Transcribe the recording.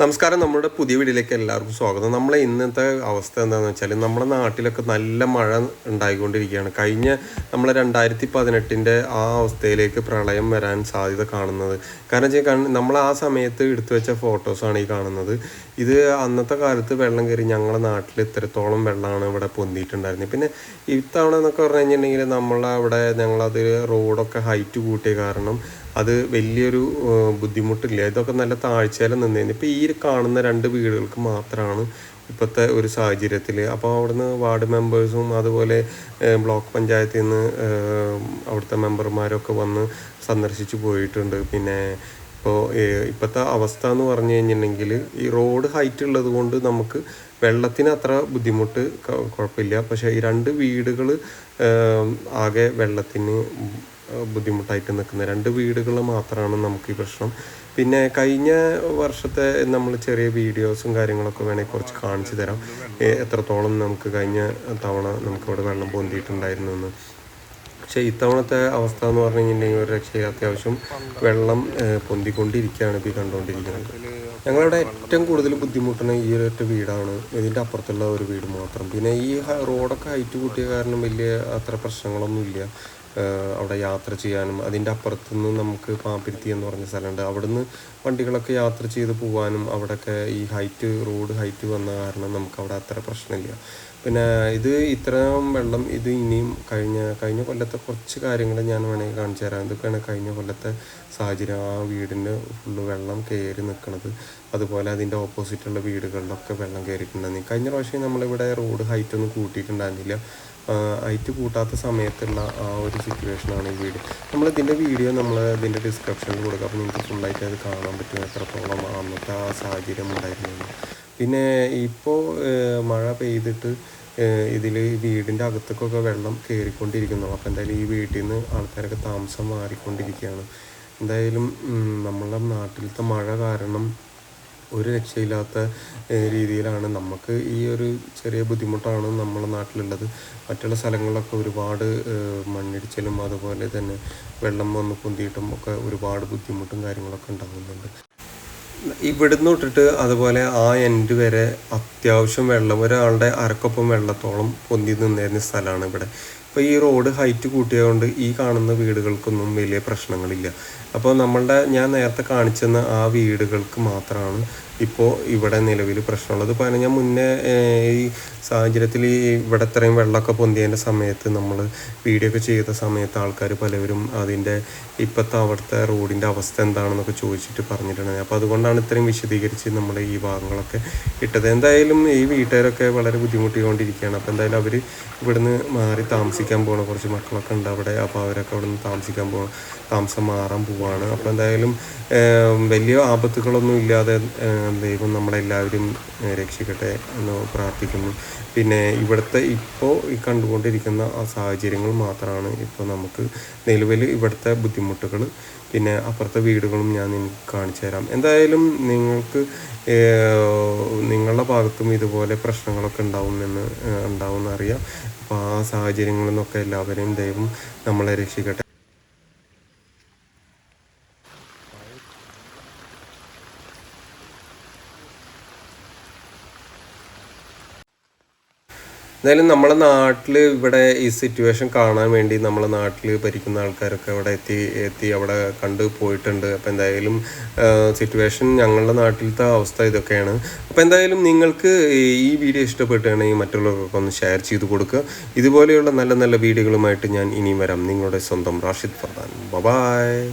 നമസ്കാരം. നമ്മുടെ പുതിയ വീഡിയോയിലേക്ക് എല്ലാവർക്കും സ്വാഗതം. നമ്മളെ ഇന്നത്തെ അവസ്ഥ എന്താണെന്ന് വെച്ചാൽ നമ്മുടെ നാട്ടിലൊക്കെ നല്ല മഴ ഉണ്ടായിക്കൊണ്ടിരിക്കുകയാണ്. കഴിഞ്ഞ നമ്മളെ രണ്ടായിരത്തി പതിനെട്ടിന്റെ ആ അവസ്ഥയിലേക്ക് പ്രളയം വരാൻ സാധ്യത കാണുന്നത്. കാരണം വെച്ചാൽ നമ്മൾ ആ സമയത്ത് എടുത്തു വെച്ച ഫോട്ടോസാണ് ഈ കാണുന്നത്. ഇത് അന്നത്തെ കാലത്ത് വെള്ളം കയറി ഞങ്ങളുടെ നാട്ടിൽ ഇത്രത്തോളം വെള്ളമാണ് ഇവിടെ പൊന്തിയിട്ടുണ്ടായിരുന്നത്. പിന്നെ ഇത്തവണ എന്നൊക്കെ പറഞ്ഞു കഴിഞ്ഞിട്ടുണ്ടെങ്കിൽ നമ്മളവിടെ ഞങ്ങളത് റോഡൊക്കെ ഹൈറ്റ് കൂട്ടിയ കാരണം അത് വലിയൊരു ബുദ്ധിമുട്ടില്ല. ഇതൊക്കെ നല്ല താഴ്ചയിൽ നിന്നിരുന്നു ഇപ്പോൾ ഈ കാണുന്ന രണ്ട് വീടുകൾക്ക് മാത്രമാണ് ഇപ്പോഴത്തെ ഒരു സാഹചര്യത്തിൽ അപ്പോൾ അവിടുന്ന് വാർഡ് മെമ്പേഴ്സും അതുപോലെ ബ്ലോക്ക് പഞ്ചായത്തിൽ നിന്ന് അവിടുത്തെ മെമ്പർമാരൊക്കെ വന്ന് സന്ദർശിച്ചു പോയിട്ടുണ്ട്. പിന്നെ ഇപ്പോൾ ഇപ്പോഴത്തെ അവസ്ഥ എന്ന് പറഞ്ഞു കഴിഞ്ഞിട്ടുണ്ടെങ്കിൽ ഈ റോഡ് ഹൈറ്റ് ഉള്ളത് കൊണ്ട് നമുക്ക് വെള്ളത്തിന് അത്ര ബുദ്ധിമുട്ട് കുഴപ്പമില്ല പക്ഷേ ഈ രണ്ട് വീടുകൾ ആകെ വെള്ളത്തിന് ബുദ്ധിമുട്ടായിട്ട് നിൽക്കുന്നത് രണ്ട് വീടുകൾ മാത്രമാണ് നമുക്ക് ഈ പ്രശ്നം. പിന്നെ കഴിഞ്ഞ വർഷത്തെ നമ്മൾ ചെറിയ വീഡിയോസും കാര്യങ്ങളൊക്കെ വേണമെങ്കിൽ കുറച്ച് കാണിച്ചു തരാം. എത്രത്തോളം നമുക്ക് കഴിഞ്ഞ തവണ നമുക്കിവിടെ വെള്ളം പൊന്തിയിട്ടുണ്ടായിരുന്നു എന്ന്. പക്ഷേ ഇത്തവണത്തെ അവസ്ഥ എന്ന് പറഞ്ഞു കഴിഞ്ഞിട്ടുണ്ടെങ്കിൽ ഒരു രക്ഷയിൽ അത്യാവശ്യം വെള്ളം പൊന്തിക്കൊണ്ടിരിക്കുകയാണ് ഇപ്പോൾ കണ്ടുകൊണ്ടിരിക്കുന്നത്. ഞങ്ങളുടെ ഏറ്റവും കൂടുതൽ ബുദ്ധിമുട്ടുന്ന ഈ ഒരൊറ്റ വീടാണ്. ഇതിന്റെ അപ്പുറത്തുള്ള ഒരു വീട് മാത്രം. പിന്നെ ഈ റോഡൊക്കെ ഹൈറ്റ് കൂട്ടിയ കാരണം വലിയ അത്ര പ്രശ്നങ്ങളൊന്നും ഇല്ല. ഏഹ് അവിടെ യാത്ര ചെയ്യാനും അതിന്റെ അപ്പുറത്തുനിന്ന് നമുക്ക് പാപ്പിരുത്തി എന്ന് പറഞ്ഞ സ്ഥലമുണ്ട്. അവിടുന്ന് വണ്ടികളൊക്കെ യാത്ര ചെയ്ത് പോകാനും അവിടെയൊക്കെ ഈ ഹൈറ്റ് റോഡ് ഹൈറ്റ് വന്ന കാരണം നമുക്ക് അവിടെ അത്ര പ്രശ്നമില്ല. പിന്നെ ഇത് ഇത്രയും വെള്ളം ഇത് ഇനിയും കഴിഞ്ഞ കഴിഞ്ഞ കൊല്ലത്തെ കുറച്ച് കാര്യങ്ങൾ ഞാൻ വേണമെങ്കിൽ കാണിച്ചു തരാം. ഇതൊക്കെയാണ് കഴിഞ്ഞ കൊല്ലത്തെ സാഹചര്യം. ആ വീടിന്റെ ഫുള്ള് വെള്ളം കയറി നിൽക്കുന്നത് അതുപോലെ അതിന്റെ ഓപ്പോസിറ്റുള്ള വീടുകളിലൊക്കെ വെള്ളം കയറിയിട്ടുണ്ടായിരുന്നു കഴിഞ്ഞ പ്രാവശ്യം നമ്മളിവിടെ റോഡ് ഹൈറ്റ് ഒന്നും കൂട്ടിയിട്ടുണ്ടായിരുന്നില്ല. ഹൈറ്റ് കൂട്ടാത്ത സമയത്തുള്ള ആ ഒരു സിറ്റുവേഷനാണ് ഈ വീട്. നമ്മൾ ഇതിന്റെ വീഡിയോ നമ്മൾ ഇതിന്റെ ഡിസ്ക്രിപ്ഷനിൽ കൊടുക്കുക അപ്പോൾ നിങ്ങൾക്ക് ഫുള്ളായിട്ട് അത് കാണാൻ പറ്റും എത്രത്തോളം അന്നത്തെ ആ സാഹചര്യം ഉണ്ടായിരുന്നു പിന്നെ ഇപ്പോൾ മഴ പെയ്തിട്ട് ഇതിൽ വീടിന്റെ അകത്തേക്കൊക്കെ വെള്ളം കയറിക്കൊണ്ടിരിക്കുന്നു അപ്പോൾ എന്തായാലും ഈ വീട്ടിൽ നിന്ന് ആൾക്കാരൊക്കെ താമസം മാറിക്കൊണ്ടിരിക്കുകയാണ്. എന്തായാലും നമ്മളുടെ നാട്ടിലത്തെ മഴ കാരണം ഒരു രക്ഷയില്ലാത്ത രീതിയിലാണ് നമുക്ക് ഈ ഒരു ചെറിയ ബുദ്ധിമുട്ടാണ് നമ്മുടെ നാട്ടിലുള്ളത്. മറ്റുള്ള സ്ഥലങ്ങളിലൊക്കെ ഒരുപാട് മണ്ണിടിച്ചിലും അതുപോലെ തന്നെ വെള്ളം വന്ന് പൊന്തിയിട്ടും ഒക്കെ ഒരുപാട് ബുദ്ധിമുട്ടും കാര്യങ്ങളൊക്കെ ഉണ്ടാകുന്നുണ്ട്. ഇവിടുന്ന് തൊട്ടിട്ട് അതുപോലെ ആ എൻഡ് വരെ അത്യാവശ്യം വെള്ളം ഒരാളുടെ അരക്കൊപ്പം വെള്ളത്തോളം പൊന്തി നിന്നിരുന്ന സ്ഥലമാണ് ഇവിടെ. അപ്പോൾ ഈ റോഡ് ഹൈറ്റ് കൂട്ടിയതുകൊണ്ട് ഈ കാണുന്ന വീടുകൾക്കൊന്നും വലിയ പ്രശ്നങ്ങളില്ല. അപ്പോൾ നമ്മളുടെ ഞാൻ നേരത്തെ കാണിച്ചെന്ന ആ വീടുകൾക്ക് മാത്രമാണ് ഇപ്പോൾ ഇവിടെ നിലവിൽ പ്രശ്നമുള്ളത്. ഇപ്പോൾ ഞാൻ മുന്നേ ഈ സാഹചര്യത്തിൽ ഈ ഇവിടെ ഇത്രയും വെള്ളമൊക്കെ പൊന്തിയതിന്റെ സമയത്ത് നമ്മൾ വീഡിയോ ഒക്കെ ചെയ്ത സമയത്ത് ആൾക്കാർ പലവരും അതിന്റെ ഇപ്പോഴത്തെ അവിടുത്തെ റോഡിന്റെ അവസ്ഥ എന്താണെന്നൊക്കെ ചോദിച്ചിട്ട് പറഞ്ഞിട്ടുണ്ടായിരുന്നു അപ്പോൾ അതുകൊണ്ടാണ് ഇത്രയും വിശദീകരിച്ച് നമ്മൾ ഈ ഭാഗങ്ങളൊക്കെ ഇട്ടത്. എന്തായാലും ഈ വീട്ടുകാരൊക്കെ വളരെ ബുദ്ധിമുട്ടിക്കൊണ്ടിരിക്കുകയാണ്. അപ്പോൾ എന്തായാലും അവർ ഇവിടുന്ന് മാറി താമസിക്കാൻ പോകണം. കുറച്ച് മക്കളൊക്കെ ഉണ്ട് അവിടെ. അപ്പോൾ അവരൊക്കെ അവിടുന്ന് താമസിക്കാൻ പോകണം. താമസം മാറാൻ പോവാണ്. അപ്പോൾ എന്തായാലും വലിയ ആപത്തുകളൊന്നും ഇല്ലാതെ ദൈവം നമ്മളെല്ലാവരും രക്ഷിക്കട്ടെ എന്ന് പ്രാർത്ഥിക്കുന്നു. പിന്നെ ഇവിടുത്തെ ഇപ്പോൾ ഈ കണ്ടുകൊണ്ടിരിക്കുന്ന ആ സാഹചര്യങ്ങൾ മാത്രമാണ് ഇപ്പോൾ നമുക്ക് നിലവിൽ ഇവിടുത്തെ ബുദ്ധിമുട്ടുകൾ പിന്നെ അപ്പുറത്തെ വീടുകളും ഞാൻ നിങ്ങൾക്ക് കാണിച്ചു തരാം. എന്തായാലും നിങ്ങൾക്ക് നിങ്ങളുടെ ഭാഗത്തും ഇതുപോലെ പ്രശ്നങ്ങളൊക്കെ ഉണ്ടാവുമെന്ന് എന്ന് ഉണ്ടാവുമെന്ന് അറിയാം. അപ്പോൾ ആ സാഹചര്യങ്ങളിൽ നിന്നൊക്കെ എല്ലാവരെയും ദൈവം നമ്മളെ രക്ഷിക്കട്ടെ. എന്തായാലും നമ്മളെ നാട്ടിൽ ഇവിടെ ഈ സിറ്റുവേഷൻ കാണാൻ വേണ്ടി നമ്മളെ നാട്ടിൽ ഭരിക്കുന്ന ആൾക്കാരൊക്കെ അവിടെ എത്തി എത്തി അവിടെ കണ്ടു പോയിട്ടുണ്ട്. അപ്പോൾ എന്തായാലും സിറ്റുവേഷൻ ഞങ്ങളുടെ നാട്ടിലത്തെ അവസ്ഥ ഇതൊക്കെയാണ്. അപ്പോൾ എന്തായാലും നിങ്ങൾക്ക് ഈ വീഡിയോ ഇഷ്ടപ്പെട്ടുകയാണെങ്കിൽ മറ്റുള്ളവർക്കൊക്കെ ഒന്ന് ഷെയർ ചെയ്ത് കൊടുക്കുക. ഇതുപോലെയുള്ള നല്ല നല്ല വീഡിയോകളുമായിട്ട് ഞാൻ ഇനിയും വരാം. നിങ്ങളുടെ സ്വന്തം റാഷിദ് ഫർദാൻ. ബബായ്